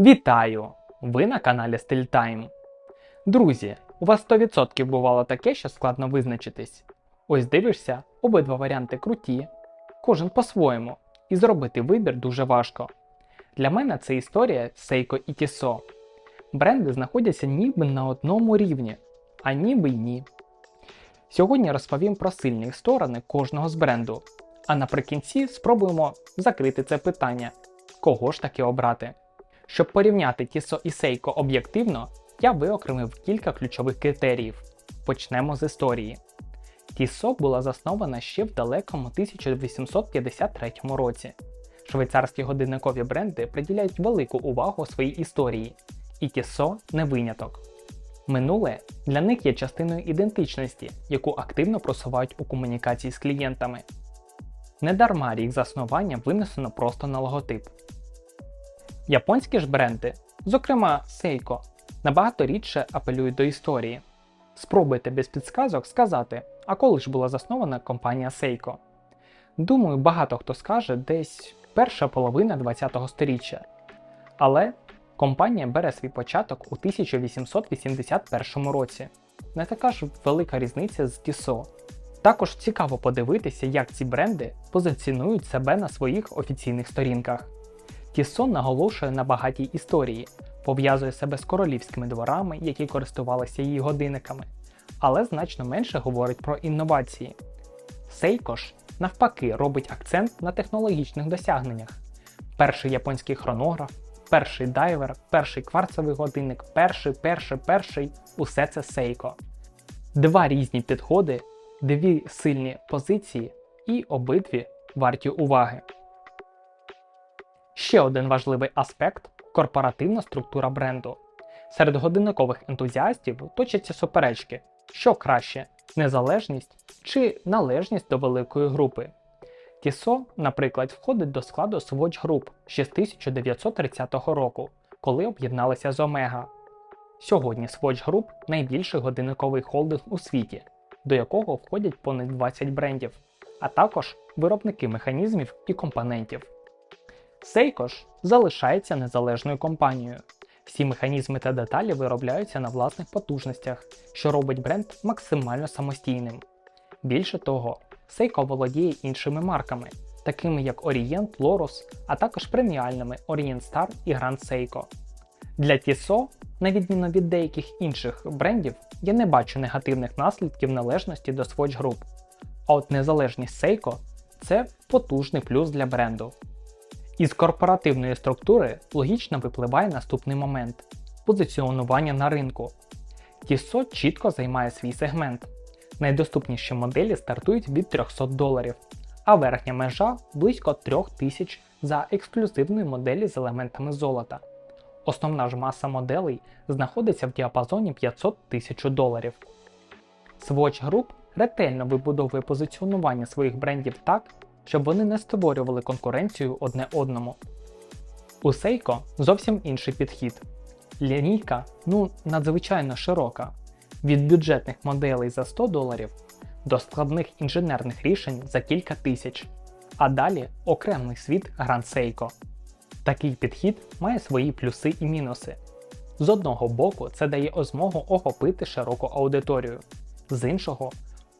Вітаю! Ви на каналі Style Time. Друзі, у вас 100% бувало таке, що складно визначитись. Ось дивишся, обидва варіанти круті, кожен по-своєму, і зробити вибір дуже важко. Для мене це історія Seiko і Tissot. Бренди знаходяться ніби на одному рівні, а ніби й ні. Сьогодні розповім про сильні сторони кожного з бренду, а наприкінці спробуємо закрити це питання: кого ж таки обрати. Щоб порівняти Tissot і Seiko об'єктивно, я виокремив кілька ключових критеріїв. Почнемо з історії. Tissot була заснована ще в далекому 1853 році. Швейцарські годинникові бренди приділяють велику увагу своїй історії, і Tissot не виняток. Минуле для них є частиною ідентичності, яку активно просувають у комунікації з клієнтами. Недарма рік заснування винесено просто на логотип. Японські ж бренди, зокрема Seiko, набагато рідше апелюють до історії. Спробуйте без підсказок сказати, а коли ж була заснована компанія Seiko. Думаю, багато хто скаже десь перша половина ХХ століття. Але компанія бере свій початок у 1881 році. Не така ж велика різниця з Tissot. Також цікаво подивитися, як ці бренди позиціонують себе на своїх офіційних сторінках. Тіссон наголошує на багатій історії, пов'язує себе з королівськими дворами, які користувалися її годинниками, але значно менше говорить про інновації. Ж, навпаки, робить акцент на технологічних досягненнях. Перший японський хронограф, перший дайвер, перший кварцевий годинник, перший, перший, перший усе це Seiko. Два різні підходи, дві сильні позиції і обидві варті уваги. Ще один важливий аспект корпоративна структура бренду. Серед годинникових ентузіастів точаться суперечки, що краще незалежність чи належність до великої групи. Tissot, наприклад, входить до складу Swatch Group з 1930 року, коли об'єдналися з Omega. Сьогодні Swatch Group найбільший годинниковий холдинг у світі, до якого входять понад 20 брендів, а також виробники механізмів і компонентів. Seiko ж залишається незалежною компанією. Всі механізми та деталі виробляються на власних потужностях, що робить бренд максимально самостійним. Більше того, Seiko володіє іншими марками, такими як Orient, Lorus, а також преміальними Orient Star і Grand Seiko. Для Tissot, на відміну від деяких інших брендів, я не бачу негативних наслідків належності до Swatch Group. А от незалежність Seiko – це потужний плюс для бренду. Із корпоративної структури логічно випливає наступний момент позиціонування на ринку. Tissot чітко займає свій сегмент. Найдоступніші моделі стартують від 300 доларів, а верхня межа близько 3000 за ексклюзивної моделі з елементами золота. Основна ж маса моделей знаходиться в діапазоні 500 тисяч доларів. Swatch Group ретельно вибудовує позиціонування своїх брендів так, щоб вони не створювали конкуренцію одне одному. У Seiko зовсім інший підхід. Лінійка ну надзвичайно широка, від бюджетних моделей за 100 доларів до складних інженерних рішень за кілька тисяч, а далі окремий світ Grand Seiko. Такий підхід має свої плюси і мінуси. З одного боку, це дає змогу охопити широку аудиторію, з іншого,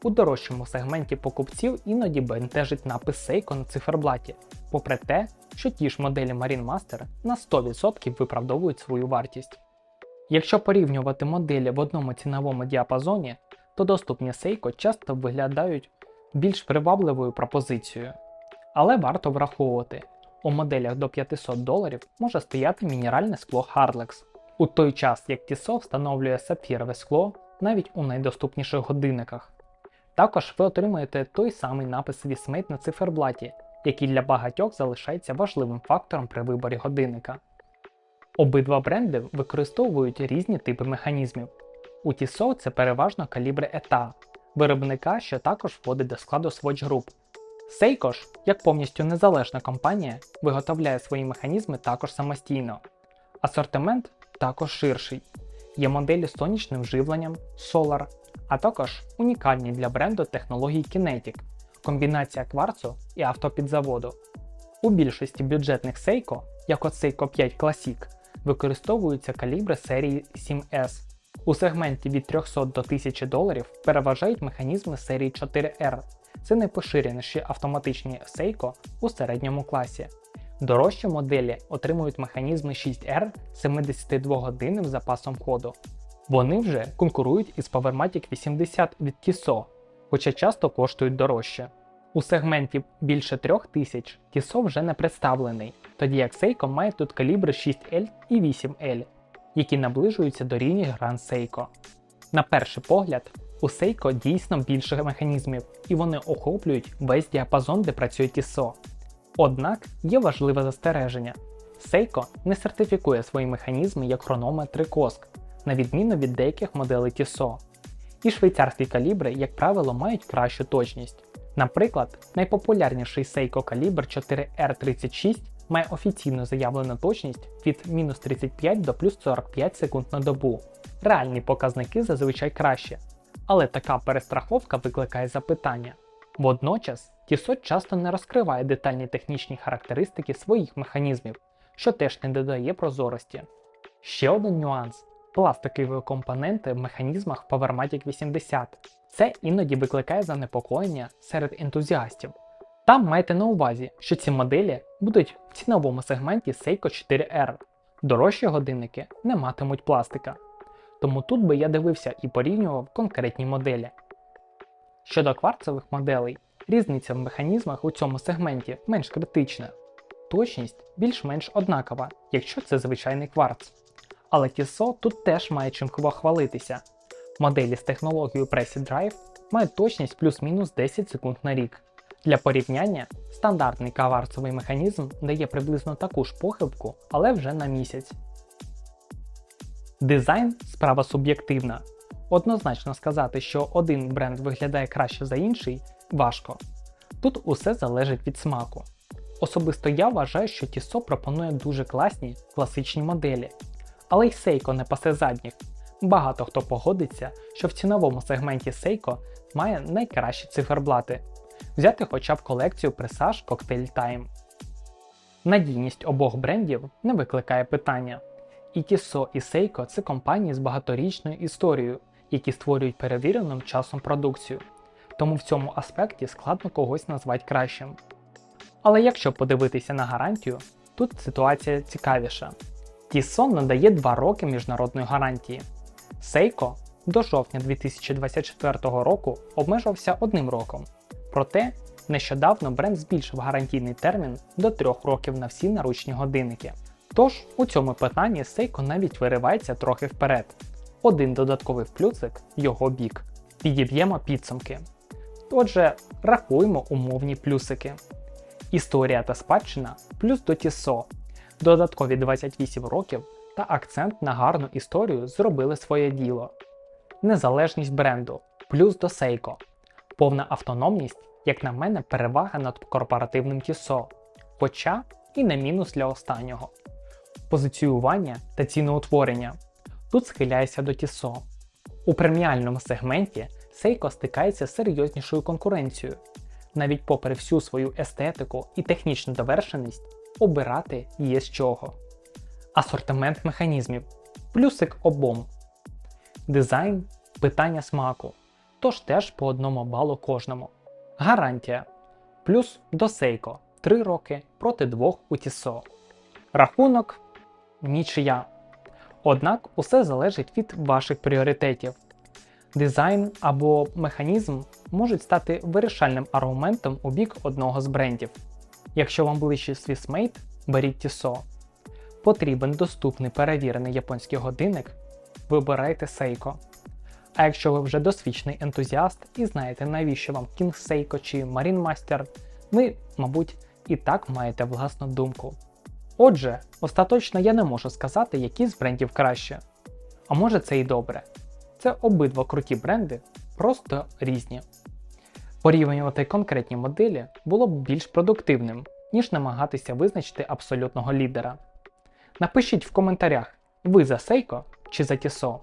у дорожчому сегменті покупців іноді бентежить напис Seiko на циферблаті, попри те, що ті ж моделі Marine Master на 100% виправдовують свою вартість. Якщо порівнювати моделі в одному ціновому діапазоні, то доступні Seiko часто виглядають більш привабливою пропозицією. Але варто враховувати, у моделях до 500 доларів може стояти мінеральне скло Harlex, у той час як Tissot встановлює сапфірове скло навіть у найдоступніших годинниках. Також ви отримаєте той самий напис Swissmade на циферблаті, який для багатьох залишається важливим фактором при виборі годинника. Обидва бренди використовують різні типи механізмів. У Tissot це переважно калібри ETA, виробника, що також входить до складу Swatch Group. Seiko ж, як повністю незалежна компанія, виготовляє свої механізми також самостійно. Асортимент також ширший. Є моделі з сонячним живленням Solar, а також унікальні для бренду технології Kinetic, комбінація кварцу і автопідзаводу. У більшості бюджетних Seiko, як от Seiko 5 Classic, використовуються калібри серії 7S. У сегменті від 300 до 1000 доларів переважають механізми серії 4R. Це найпоширеніші автоматичні Seiko у середньому класі. Дорожчі моделі отримують механізми 6R з 72-годинним запасом ходу. Вони вже конкурують із PowerMatic 80 від Tissot, хоча часто коштують дорожче. У сегменті більше 3000 Tissot вже не представлений, тоді як Seiko має тут калібри 6L і 8L, які наближуються до рівня Grand Seiko. На перший погляд, у Seiko дійсно більше механізмів, і вони охоплюють весь діапазон, де працює Tissot. Однак є важливе застереження: Seiko не сертифікує свої механізми як хронометри COSC, на відміну від деяких моделей Tissot. І швейцарські калібри, як правило, мають кращу точність. Наприклад, найпопулярніший Seiko калібр 4R36 має офіційно заявлену точність від мінус 35 до плюс 45 секунд на добу. Реальні показники зазвичай краще, але така перестраховка викликає запитання. Водночас, Tissot часто не розкриває детальні технічні характеристики своїх механізмів, що теж не додає прозорості. Ще один нюанс пластикові компоненти в механізмах PowerMatic 80. Це іноді викликає занепокоєння серед ентузіастів. Там майте на увазі, що ці моделі будуть в ціновому сегменті Seiko 4R. Дорожчі годинники не матимуть пластика. Тому тут би я дивився і порівнював конкретні моделі. Щодо кварцевих моделей, різниця в механізмах у цьому сегменті менш критична. Точність більш-менш однакова, якщо це звичайний кварц. Але Tissot тут теж має чим хвалитися. Моделі з технологією Pressy Drive мають точність плюс-мінус 10 секунд на рік. Для порівняння, стандартний каварцевий механізм дає приблизно таку ж похибку, але вже на місяць. Дизайн справа суб'єктивна. Однозначно сказати, що один бренд виглядає краще за інший важко. Тут усе залежить від смаку. Особисто я вважаю, що Tissot пропонує дуже класні класичні моделі, але й Seiko не пасе задніх. Багато хто погодиться, що в ціновому сегменті Seiko має найкращі циферблати. Взяти хоча б колекцію Presage Cocktail Time. Надійність обох брендів не викликає питання. І Tissot, і Seiko це компанії з багаторічною історією, які створюють перевіреним часом продукцію. Тому в цьому аспекті складно когось назвати кращим. Але якщо подивитися на гарантію, тут ситуація цікавіша. Tissot надає 2 роки міжнародної гарантії. Seiko до жовтня 2024 року обмежився одним роком. Проте нещодавно бренд збільшив гарантійний термін до 3 років на всі наручні годинники. Тож у цьому питанні Seiko навіть виривається трохи вперед. Один додатковий плюсик його бік. Підіб'ємо підсумки. Отже, рахуємо умовні плюсики. Історія та спадщина плюс до Tissot. Додаткові 28 років та акцент на гарну історію зробили своє діло. Незалежність бренду плюс до Seiko. Повна автономність, як на мене, перевага над корпоративним Tissot, хоча і не мінус для останнього. Позиціювання та ціноутворення. Тут схиляється до Tissot. У преміальному сегменті Seiko стикається з серйознішою конкуренцією. Навіть попри всю свою естетику і технічну довершеність, обирати є з чого. Асортимент механізмів. Плюсик обом. Дизайн питання смаку. Тож теж по одному балу кожному. Гарантія. Плюс до Seiko 3 роки проти 2 у Tissot. Рахунок нічия. Однак усе залежить від ваших пріоритетів. Дизайн або механізм можуть стати вирішальним аргументом у бік одного з брендів. Якщо вам ближче Swissmade, беріть Tissot. Потрібен доступний перевірений японський годинник, вибирайте Seiko. А якщо ви вже досвідчений ентузіаст і знаєте, навіщо вам King Seiko чи Marine Master, ви, мабуть, і так маєте власну думку. Отже, остаточно я не можу сказати, які з брендів краще. А може це і добре. Це обидва круті бренди, просто різні. Порівнювати конкретні моделі було б більш продуктивним, ніж намагатися визначити абсолютного лідера. Напишіть в коментарях, ви за Сейко чи за Тісо.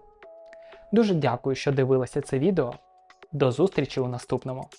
Дуже дякую, що дивилися це відео. До зустрічі у наступному.